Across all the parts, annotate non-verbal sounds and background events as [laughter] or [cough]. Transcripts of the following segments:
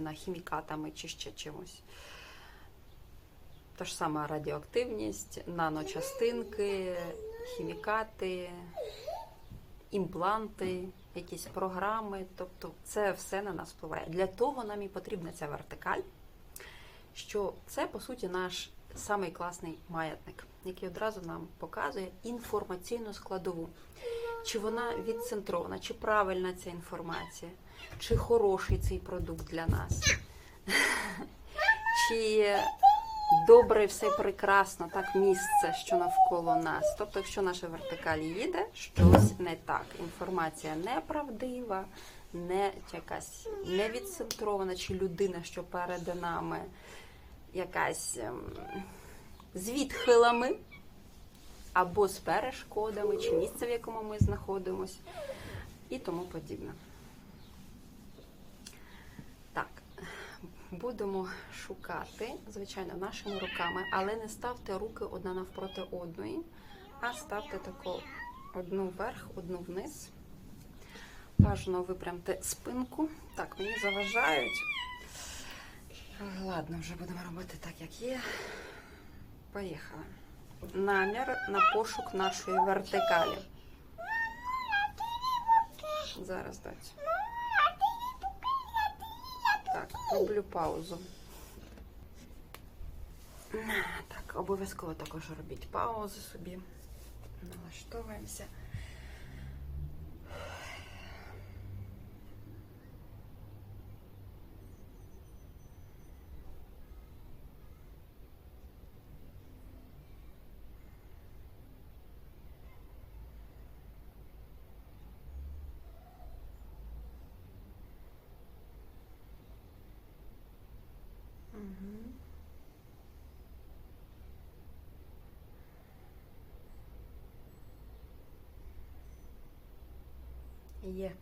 наповнена хімікатами чи ще чимось. Та ж сама радіоактивність, наночастинки, хімікати, імпланти, якісь програми. Тобто це все на нас впливає. Для того нам і потрібна ця вертикаль, що це, по суті, наш самий класний маятник, який одразу нам показує інформаційну складову. Чи вона відцентрована, чи правильна ця інформація, чи хороший цей продукт для нас, чи добре все прекрасно, так місце, що навколо нас. Тобто, якщо наша вертикаль їде, щось не так. Інформація неправдива, не якась невідцентрована, чи людина, що перед нами якась ем, з відхилами або з перешкодами, чи місце, в якому ми знаходимося, і тому подібне. Так, будемо шукати, звичайно, нашими руками, але не ставте руки одна навпроти одної, а ставте таку одну вверх, одну вниз. Бажано випрямте спинку. Так, мені заважають. Ладно, вже будемо робити так, як є. Поїхали. Намір на пошук нашої вертикалі. Зараз дать. Так, роблю паузу. Так, обов'язково також робіть паузи собі. Налаштовуємося. Є.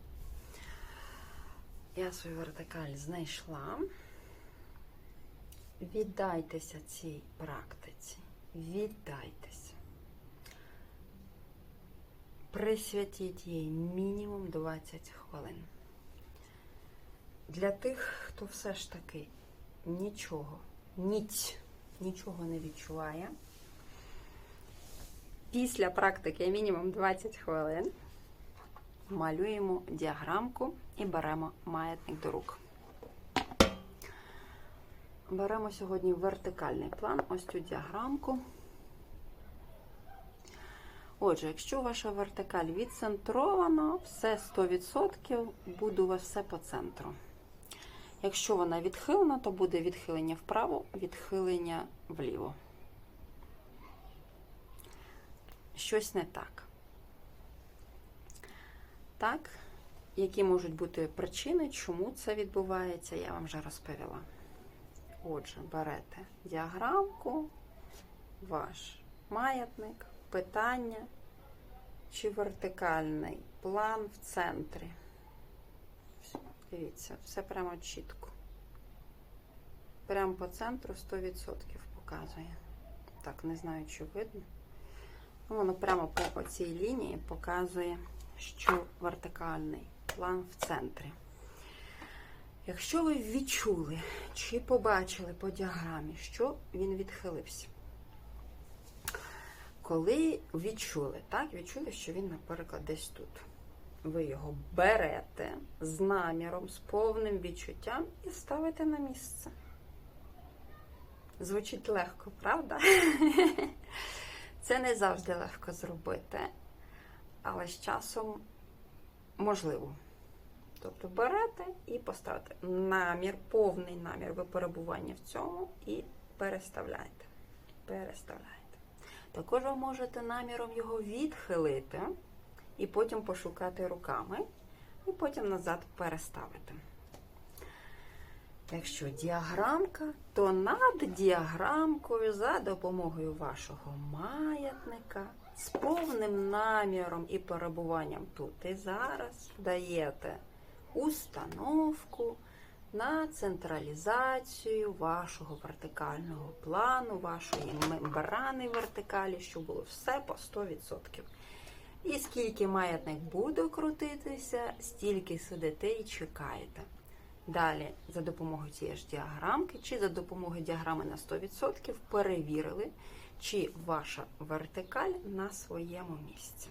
Я свою вертикаль знайшла. Віддайтеся цій практиці. Віддайтеся. Присвятіть їй мінімум 20 хвилин. Для тих, хто все ж таки нічого, ніць, нічого не відчуває. Після практики мінімум 20 хвилин малюємо діаграмку і беремо маятник до рук. Беремо сьогодні вертикальний план, ось цю діаграмку. Отже, якщо ваша вертикаль відцентрована, все 100%, буде у вас все по центру. Якщо вона відхилена, то буде відхилення вправо, відхилення вліво. Щось не так. Так, які можуть бути причини, чому це відбувається, я вам вже розповіла. Отже, берете діаграмку, ваш маятник, питання чи вертикальний план в центрі. Дивіться, все прямо чітко. Прямо по центру 100% показує. Так, не знаю, чи видно. Ну, Воно прямо по цій лінії показує, що вертикальний план в центрі. Якщо ви відчули чи побачили по діаграмі, що він відхилився. Коли відчули, так, відчули, що він, наприклад, десь тут. Ви його берете з наміром, з повним відчуттям і ставите на місце. Звучить легко, правда? [laughs] Це не завжди легко зробити, але з часом можливо. Тобто берете і поставите намір, повний намір ви перебування в цьому і переставляєте. Переставляєте. Також ви можете наміром його відхилити і потім пошукати руками, і потім назад переставити. Якщо діаграмка, то над діаграмкою за допомогою вашого маятника з повним наміром і перебуванням тут і зараз даєте установку на централізацію вашого вертикального плану, вашої мембрани вертикалі, щоб було все по 100%. І скільки маятник буде крутитися, стільки сидите і чекаєте. Далі, за допомогою цієї ж діаграмки, чи за допомогою діаграми на 100% перевірили, чи ваша вертикаль на своєму місці.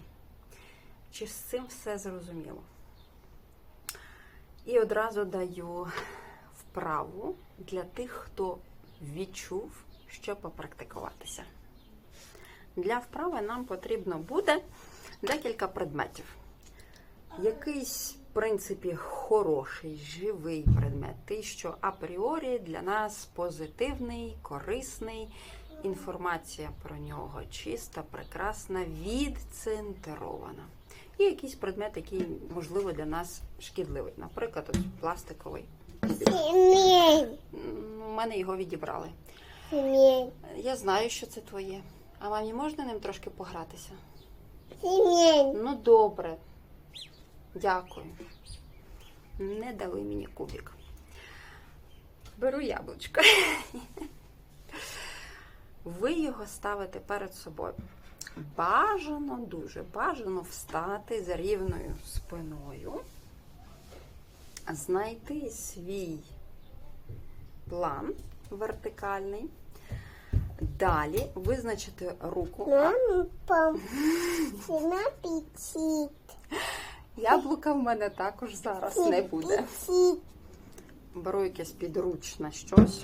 Чи з цим все зрозуміло? І одразу даю вправу для тих, хто відчув, що попрактикуватися. Для вправи нам потрібно буде декілька предметів. Якийсь, в принципі, хороший, живий предмет, той, що апріорі для нас позитивний, корисний, інформація про нього чиста, прекрасна, відцентрована. І якийсь предмет, який, можливо, для нас шкідливий. Наприклад, ось пластиковий. У мене його відібрали. Семень. Я знаю, що це твоє. А мамі можна ним трошки погратися? Семень. Ну, добре. Дякую. Не дали мені кубик. Беру яблучко. [laughs] Ви його ставите перед собою. Бажано, дуже бажано встати з рівною спиною, знайти свій план вертикальний. Далі визначити руку. Яблука в мене також зараз не буде. Беру якесь підручне щось.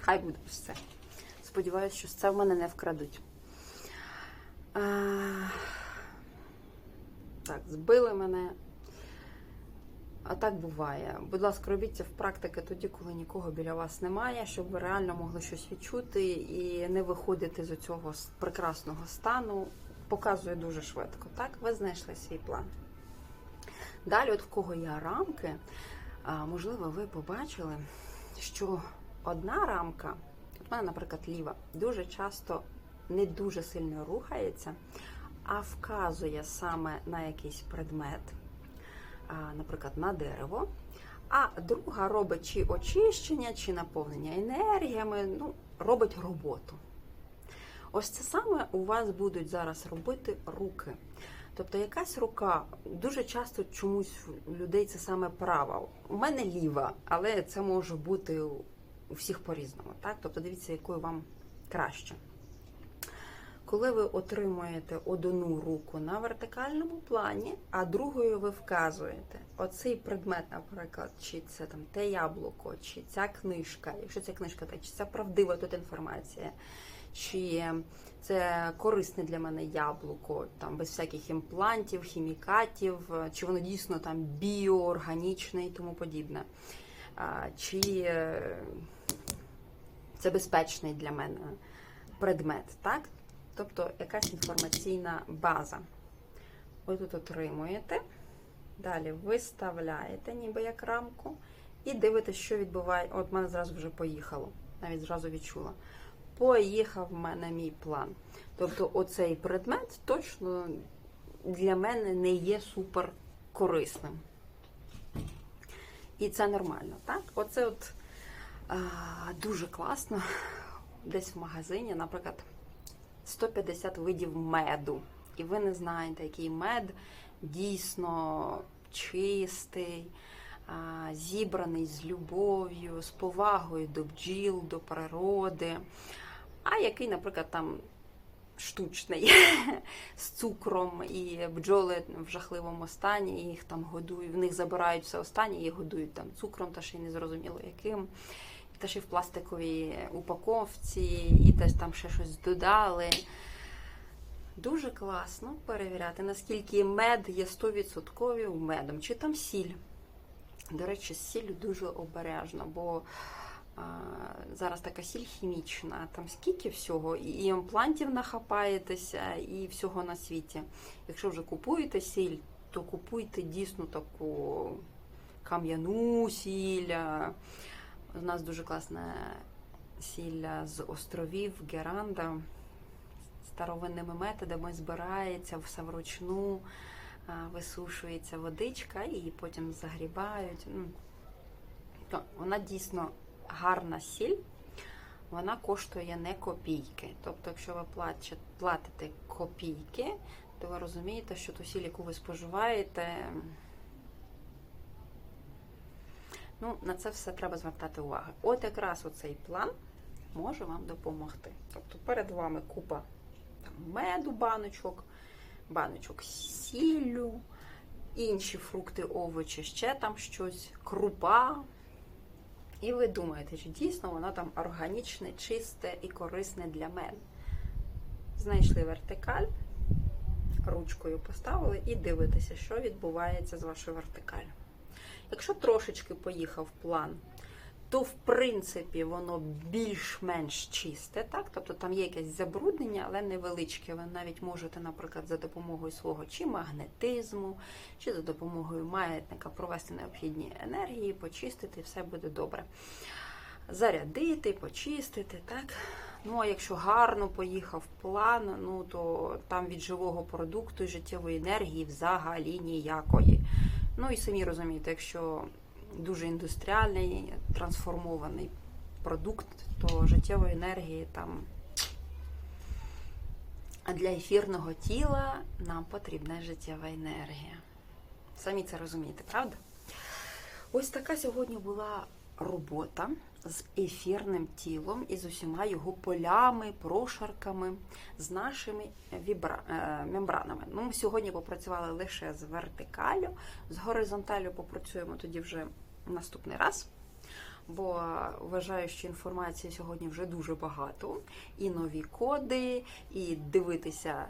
Хай буде ось це. Сподіваюсь, що це в мене не вкрадуть. А, Так, збили мене. А так буває. Будь ласка, робіть це в практики тоді, коли нікого біля вас немає, щоб ви реально могли щось відчути і не виходити з цього прекрасного стану. Показує дуже швидко. Так, ви знайшли свій план. Далі, от в кого є рамки, можливо, ви побачили, що одна рамка, в мене, наприклад, ліва, дуже часто не дуже сильно рухається, а вказує саме на якийсь предмет, наприклад, на дерево. А друга робить чи очищення, чи наповнення енергіями, ну, робить роботу. Ось це саме у вас будуть зараз робити руки. Тобто якась рука дуже часто чомусь у людей це саме права. У мене ліва, але це може бути у всіх по-різному. Так? Тобто дивіться, якою вам краще. Коли ви отримуєте одну руку на вертикальному плані, а другою ви вказуєте оцей предмет, наприклад, чи це там те яблуко, чи ця книжка, якщо ця книжка, так чи це правдива тут інформація, чи це корисне для мене яблуко, там без всяких імплантів, хімікатів, чи воно дійсно там біоорганічне і тому подібне. Чи е, це безпечний для мене предмет, так? Тобто якась інформаційна база. Ви тут отримуєте, далі виставляєте, ніби як рамку, і дивитесь, що відбуває. От в мене зразу вже поїхало, навіть зразу відчула. Поїхав в мене мій план. Тобто, оцей предмет точно для мене не є супер корисним. І це нормально, так? Оце от дуже класно. Десь в магазині, наприклад, 150 видів меду. І ви не знаєте, який мед дійсно чистий, зібраний з любов'ю, з повагою до бджіл, до природи. А який, наприклад, там штучний [laughs] з цукром, і бджоли в жахливому стані, їх там годують, в них забирають все останнє, і годують там цукром, та ще й не зрозуміло яким. І теж в пластиковій упаковці, і теж там ще щось додали. Дуже класно перевіряти, наскільки мед є 100% медом, чи там сіль. До речі, з сіллю дуже обережно, бо а, зараз така сіль хімічна, там скільки всього, і імплантів нахапаєтеся, і всього на світі. Якщо вже купуєте сіль, то купуйте дійсно таку кам'яну сіль. У нас дуже класна сілля з островів Геранда. Старовинними методами збирається все вручну, висушується водичка і потім загрібають. Ну, Вона дійсно гарна сіль, вона коштує не копійки. Тобто, якщо ви платите копійки, то ви розумієте, що ту сіль, яку ви споживаєте, Ну, на це все треба звертати увагу. От якраз оцей план може вам допомогти. Тобто перед вами купа там, меду, баночок, баночок сіллю, інші фрукти, овочі, ще там щось, крупа. І ви думаєте, чи дійсно воно там органічне, чисте і корисне для мене. Знайшли вертикаль, ручкою поставили і дивитеся, що відбувається з вашою вертикалью. Якщо трошечки поїхав план, то в принципі воно більш-менш чисте, так? Тобто там є якесь забруднення, але невеличке. Ви навіть можете, наприклад, за допомогою свого чи магнетизму, чи за допомогою маятника провести необхідні енергії, почистити, і все буде добре. Зарядити, почистити, так? Ну, а якщо гарно поїхав план, ну то там від живого продукту і життєвої енергії взагалі ніякої. Ну і самі розумієте, якщо дуже індустріальний, трансформований продукт, то життєвої енергії там. А для ефірного тіла нам потрібна життєва енергія. Самі це розумієте, правда? Ось така сьогодні була робота з ефірним тілом і з усіма його полями, прошарками, з нашими вібра... е, мембранами. Ну, ми сьогодні попрацювали лише з вертикалю, з горизонталю попрацюємо тоді вже наступний раз. Бо вважаю, що інформації сьогодні вже дуже багато, і нові коди, і дивитися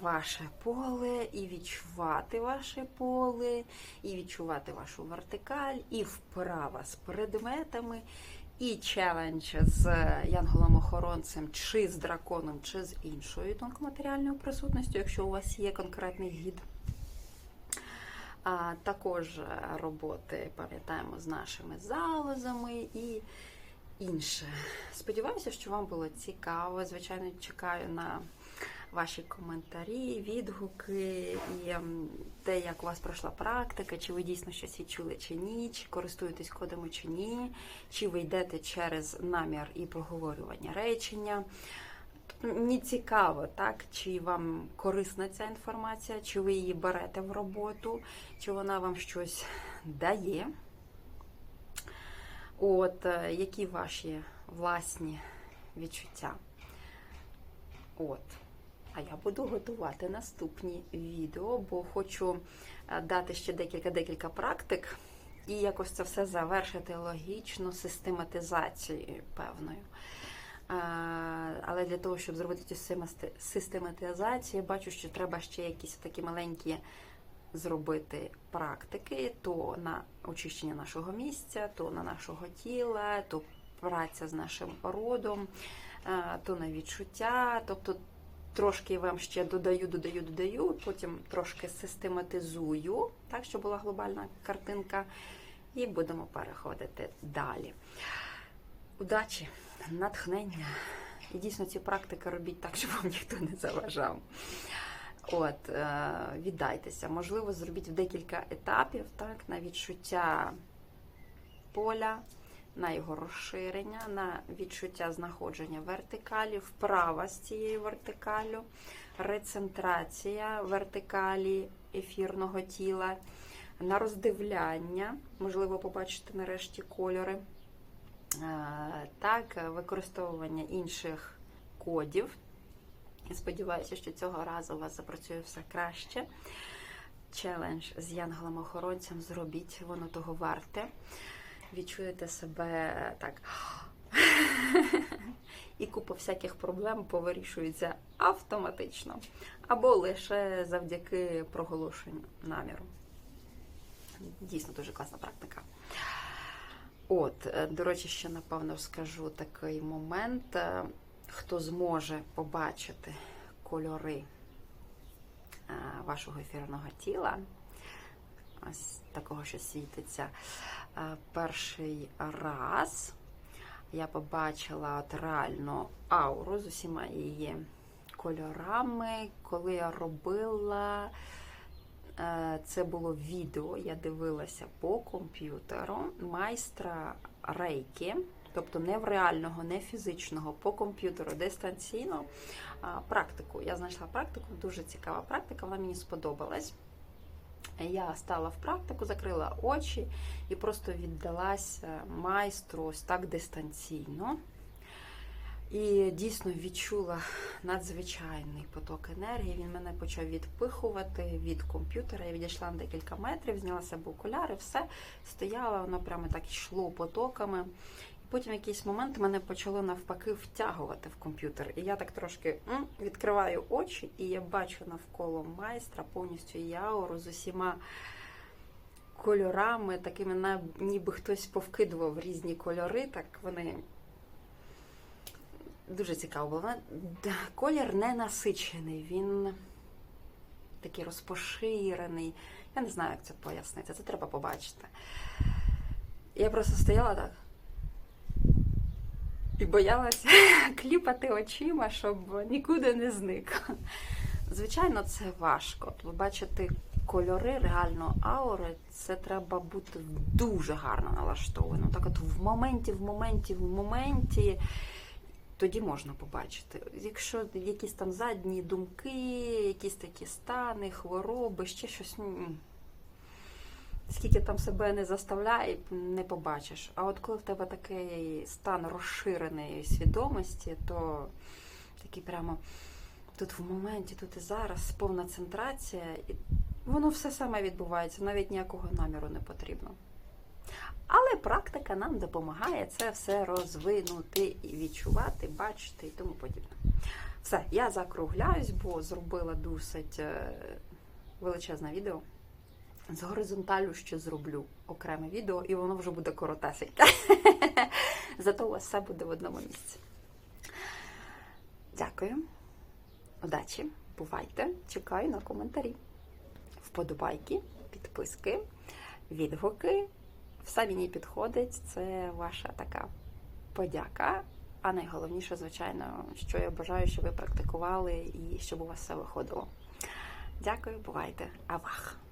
ваше поле, і відчувати ваше поле, і відчувати вашу вертикаль, і вправа з предметами, і челендж з янголом-охоронцем, чи з драконом, чи з іншою тонкоматеріальною присутністю, якщо у вас є конкретний гід. А також роботи, пам'ятаємо, з нашими залозами і інше. Сподіваюся, що вам було цікаво. Звичайно, чекаю на ваші коментарі, відгуки і ем, те, як у вас пройшла практика, чи ви дійсно щось відчули чи ні, чи користуєтесь кодами чи ні, чи ви йдете через намір і проговорювання речення. Мені цікаво, так, чи вам корисна ця інформація, чи ви її берете в роботу, чи вона вам щось дає. От, е, які ваші власні відчуття? От. А я буду готувати наступні відео, бо хочу е, дати ще декілька-декілька практик і якось це все завершити логічно систематизацією певною. Е, Але для того, щоб зробити цю систематизацію, бачу, що треба ще якісь такі маленькі зробити практики, то на очищення нашого місця, то на нашого тіла, то праця з нашим родом, е, то на відчуття. Тобто трошки вам ще додаю, додаю, додаю, потім трошки систематизую, так, щоб була глобальна картинка, і будемо переходити далі. Удачі, натхнення. І дійсно ці практики робіть так, щоб вам ніхто не заважав. От, е, віддайтеся. Можливо, зробіть в декілька етапів, так, на відчуття поля, на його розширення, на відчуття знаходження вертикалі, вправа з цією вертикалю, рецентрація вертикалі ефірного тіла, на роздивляння, можливо, побачите нарешті кольори. Е, Так, використовування інших кодів. Сподіваюся, що цього разу у вас запрацює все краще. Челендж з янголом-охоронцем зробіть, воно того варте. Відчуєте себе так. І купа всяких проблем повирішується автоматично. Або лише завдяки проголошенню наміру. Дійсно дуже класна практика. От, е, до речі, ще напевно скажу такий момент. е, Хто зможе побачити кольори е, вашого ефірного тіла, ось такого, що світиться, е, перший раз я побачила от реально ауру з усіма її кольорами, коли я робила. Е, Це було відео, я дивилася по комп'ютеру майстра рейки, тобто не в реального, не фізичного, по комп'ютеру дистанційно практику. Я знайшла практику, дуже цікава практика, вона мені сподобалась. Я стала в практику, закрила очі і просто віддалася майстру ось так дистанційно. І дійсно відчула надзвичайний поток енергії. Він мене почав відпихувати від комп'ютера. Я відійшла на декілька метрів, зняла себе окуляри, все стояла, воно прямо так йшло потоками. Потім в якийсь момент мене почало навпаки втягувати в комп'ютер. І я так трошки м, відкриваю очі, і я бачу навколо майстра повністю її ауру з усіма кольорами, такими ніби хтось повкидував різні кольори, так вони дуже цікаво було. Колір не насичений, він такий розпоширений. Я не знаю, як це пояснити, це треба побачити. Я просто стояла так і боялася [laughs] кліпати очима, щоб нікуди не зник. Звичайно, це важко. От кольори, реально аури, це треба бути дуже гарно налаштованим. Так от в моменті, в моменті, в моменті тоді можна побачити. Якщо якісь там задні думки, якісь такі стани, хвороби, ще щось. Скільки там себе не заставляє, не побачиш. А от коли в тебе такий стан розширеної свідомості, то такий прямо тут в моменті, тут і зараз повна центрація, і воно все саме відбувається, навіть ніякого наміру не потрібно. Але практика нам допомагає це все розвинути і відчувати, бачити і тому подібне. Все, я закругляюсь, бо зробила досить е, величезне відео. З горизонталю ще зроблю окреме відео, і воно вже буде коротесеньке. [laughs] Зато у вас все буде в одному місці. Дякую. Удачі, бувайте. Чекаю на коментарі. Вподобайки, підписки, відгуки. Все мені підходить. Це ваша така подяка. А найголовніше, звичайно, що я бажаю, щоб ви практикували і щоб у вас все виходило. Дякую, бувайте. Авах!